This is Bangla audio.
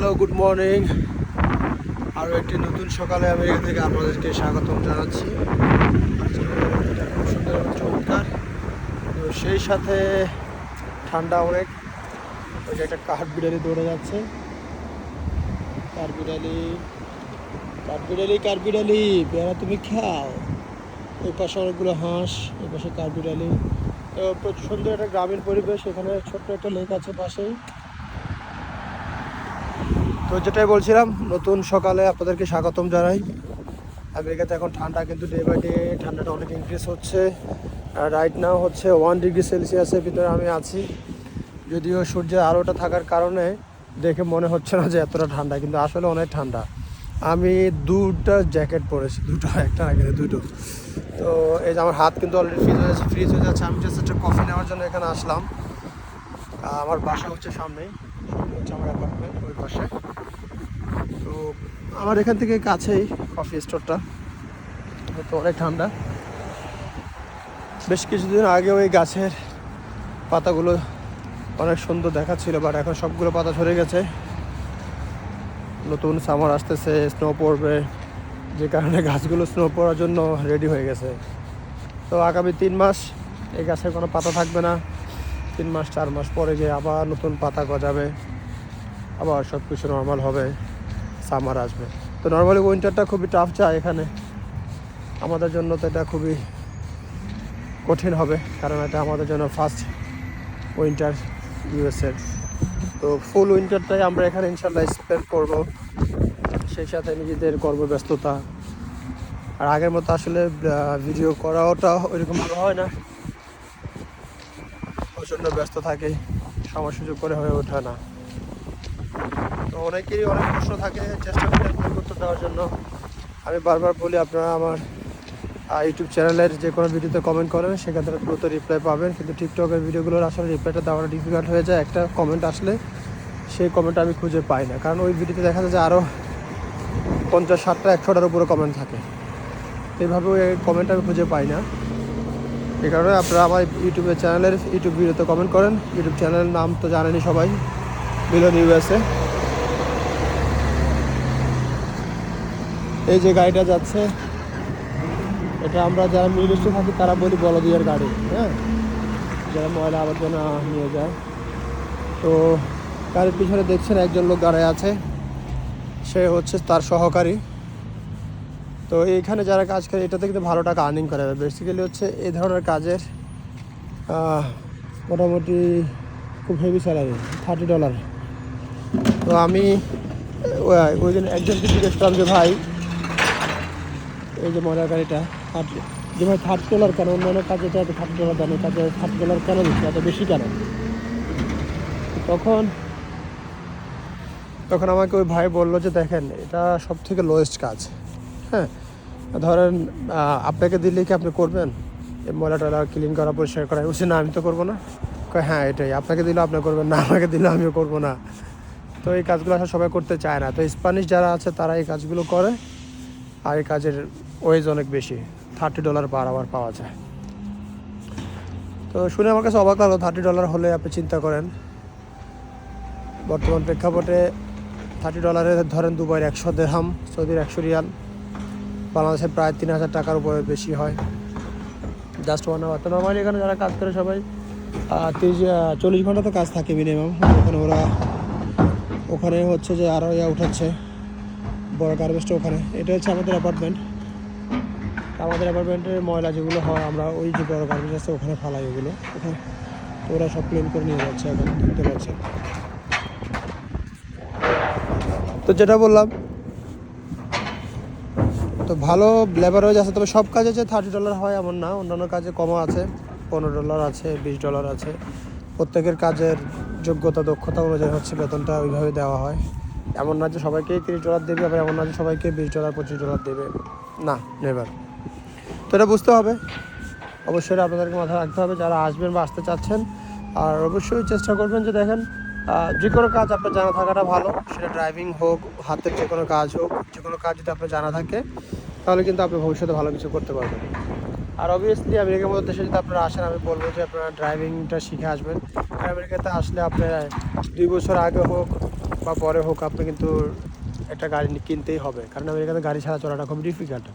হ্যালো গুড মর্নিং আরও একটি নতুন সকালে আমেরিকা থেকে আপনাদেরকে স্বাগতম জানাচ্ছি। খুব সুন্দর চমৎকার। তো সেই সাথে ঠান্ডা অনেক। ওই যে একটা কাঠ বিড়ালি দৌড়ে যাচ্ছে। কাঠ বিড়ালি কাঠ বিড়ালি কাঠ বিড়ালি, পেয়ারা তুমি খাও। ওই পাশে অনেকগুলো হাঁস এই পাশে কাঠ বিড়ালি। তো সুন্দর একটা গ্রামীণ পরিবেশ। এখানে ছোট্ট একটা লেক আছে পাশেই। তো যেটাই বলছিলাম, নতুন সকালে আপনাদেরকে স্বাগতম জানাই। আমেরিকাতে এখন ঠান্ডা, কিন্তু ডে বাই ডে ঠান্ডাটা অনেক ইনক্রিজ হচ্ছে। রাইট নাও হচ্ছে ওয়ান ডিগ্রি সেলসিয়াসের ভিতরে আমি আছি। যদিও সূর্যের আলোটা থাকার কারণে দেখে মনে হচ্ছে না যে এতটা ঠান্ডা, কিন্তু আসলে অনেক ঠান্ডা। আমি দুটা জ্যাকেট পরেছি, দুটো একটা কিন্তু দুটো। তো এই যে আমার হাত কিন্তু অলরেডি ফ্রিজ হয়ে যাচ্ছে ফ্রিজ হয়ে যাচ্ছে। আমি জাস্ট একটা কফি নেওয়ার জন্য এখানে আসলাম। আমার বাসা হচ্ছে সামনেই। সামনে হচ্ছে আমার অ্যাপার্টমেন্ট ওই পাশে। তো আমার এখান থেকে কাছেই কফি স্টোরটা তো অনেক ঠান্ডা। বেশ কিছুদিন আগে ওই গাছের পাতাগুলো অনেক সুন্দর দেখাচ্ছিল বাট এখন সবগুলো পাতা ঝরে গেছে। নতুন সামার আসতেছে স্নো পড়বে। যে কারণে গাছগুলো স্নো পড়ার জন্য রেডি হয়ে গেছে। তো আগামী তিন মাস এই গাছের কোনো পাতা থাকবে না। তিন মাস, চার মাস পরে গিয়ে আবার নতুন পাতা গজাবে। আবার সব কিছু নর্মাল হবে সামার আসবে। তো নর্মালি উইন্টারটা খুবই টাফ যায় এখানে। আমাদের জন্য তো এটা খুবই কঠিন হবে, কারণ এটা আমাদের জন্য ফার্স্ট উইন্টার ইউএসের তো ফুল উইন্টারটাই আমরা এখানে ইনশাল্লাহ স্পেন্ড করব। সেই সাথে নিজেদের কর্মব্যস্ততা। আর আগের মতো আসলে ভিডিও করাওটা ওইরকম ভালো হয় না। প্রচণ্ড ব্যস্ত থাকে, সময় সুযোগ করে হয়ে ওঠে না। অনেকেরই অনেক প্রশ্ন থাকে, চেষ্টা করি আমি উত্তর দেওয়ার জন্য। আমি বারবার বলি, আপনারা আমার ইউটিউব চ্যানেলের যে কোনো ভিডিওতে কমেন্ট করেন, সেক্ষেত্রে দ্রুত রিপ্লাই পাবেন। কিন্তু টিকটকের ভিডিওগুলোর আসলে রিপ্লাইটা দেওয়াটা ডিফিকাল্ট হয়ে যায়। একটা কমেন্ট আসলে সেই কমেন্ট আমি খুঁজে পাই না। কারণ ওই ভিডিওতে দেখা যায় যে আরও পঞ্চাশ, ষাটটা, একশোটার উপরে কমেন্ট থাকে। এইভাবে ওই কমেন্ট আমি খুঁজে পাই না। এই কারণে আপনারা আমার ইউটিউবের চ্যানেলের ইউটিউব ভিডিওতে কমেন্ট করেন। ইউটিউব চ্যানেলের নাম তো জানেনই সবাই। মিলন ইউএসএ এই যে গাড়িটা যাচ্ছে, এটা আমরা যারা মিডল থাকি তারা বলি বলদিয়ার গাড়ি হ্যাঁ? যারা ময়লা আবর্জনা নিয়ে যায়। তো গাড়ির পিছনে দেখছেন একজন লোক দাঁড়ায় আছে, সে হচ্ছে তার সহকারী। তো এইখানে যারা কাজ করে, এটাতে কিন্তু ভালো টাকা আর্নিং করা যাবে। বেসিক্যালি হচ্ছে এই ধরনের কাজের মোটামুটি খুব হেভি স্যালারি থার্টি ডলার তো আমি, ওই দিন একজনকে জিজ্ঞেস করলাম যে, ভাই এই যে ময়লার গাড়িটা থার্টি যে ভাই থার্টি ডলার কেন, অন্যান্য কাজে তো এত থার্টি ডলার এই কাজে থার্টি ডলার কেন দিচ্ছে, এত বেশি কেন? তখন তখন আমাকে ওই ভাই বলল যে, দেখেন, এটা সব থেকে লোয়েস্ট কাজ। হ্যাঁ ধরেন আপনাকে দিলে কি আপনি করবেন? এই ময়লা টয়লা ক্লিন করা, পরিষ্কার করা, বলছি, না, আমি তো করব না। হ্যাঁ এটাই, আপনাকে দিলেও আপনি করবেন, না, আমাকে দিলেও আমিও করব না। তো এই কাজগুলো আসলে সবাই করতে চায় না। তো স্প্যানিশ যারা আছে, তারা এই কাজগুলো করে, আর এই কাজের ওয়েজ অনেক বেশি থার্টি ডলার পার আওয়ার পাওয়া যায়। তো শুনে আমার কাছে অবাক লাগল থার্টি ডলার হলে আপনি চিন্তা করেন। বর্তমান প্রেক্ষাপটে থার্টি ডলারে ধরেন দুবাইয়ের একশো দেড়হাম সৌদির একশো রিয়াল। বাংলাদেশে প্রায় তিন হাজার টাকার উপরে বেশি হয়। জাস্ট ওয়ান আওয়ার তো নর্মালি এখানে যারা কাজ করে সবাই তিরিশ চল্লিশ ঘণ্টা তো কাজ থাকে মিনিমাম ওখানে ওরা, ওখানে হচ্ছে যে আরও ইয়া উঠাচ্ছে, বড় গার্বেজটা ওখানে। এটা হচ্ছে আমাদের অ্যাপার্টমেন্ট আমাদের অ্যাপার্টমেন্টের ময়লা যেগুলো হয়, আমরা ওই যে বড় গার্বেজ আছে ওখানে ফালাই ওগুলো। ওখানে, ওরা সব ক্লিন করে নিয়ে যাচ্ছে এখন, দেখতে পাচ্ছেন। তো যেটা বললাম, তো ভালো লেবারেজ আছে, তবে সব কাজে যে থার্টি ডলার হয় এমন না, অন্যান্য কাজে কমও আছে, পনেরো ডলার আছে, বিশ ডলার আছে। প্রত্যেকের কাজের যোগ্যতা, দক্ষতা অনুযায়ী হচ্ছে বেতনটা ওইভাবে দেওয়া হয়। এমন না যে সবাইকে তিরিশ ডলার দেবে, আবার এমন না যে সবাইকে বিশ ডলার পঁচিশ ডলার দেবে। না নেভার তো এটা বুঝতে হবে। অবশ্যই আপনাদেরকে মাথায় রাখতে হবে যারা আসবেন বা আসতে চাচ্ছেন। আর অবশ্যই চেষ্টা করবেন যে দেখেন যে কোনো কাজ আপনার জানা থাকাটা ভালো। সেটা ড্রাইভিং হোক, হাতের যে কোনো কাজ হোক, যে কোনো কাজ যদি আপনার জানা থাকে, তাহলে কিন্তু আপনি ভবিষ্যতে ভালো কিছু করতে পারবেন। আর অবভিয়াসলি আমেরিকার মতো দেশে যদি আপনারা আসেন, আমি বলব যে আপনারা ড্রাইভিংটা শিখে আসবেন। আমেরিকাতে আসলে আপনার দুই বছর আগে হোক বা পরে হোক, আপনি কিন্তু একটা গাড়ি কিনতেই হবে। কারণ আমেরিকাতে গাড়ি ছাড়া চলাটা খুব ডিফিকাল্ট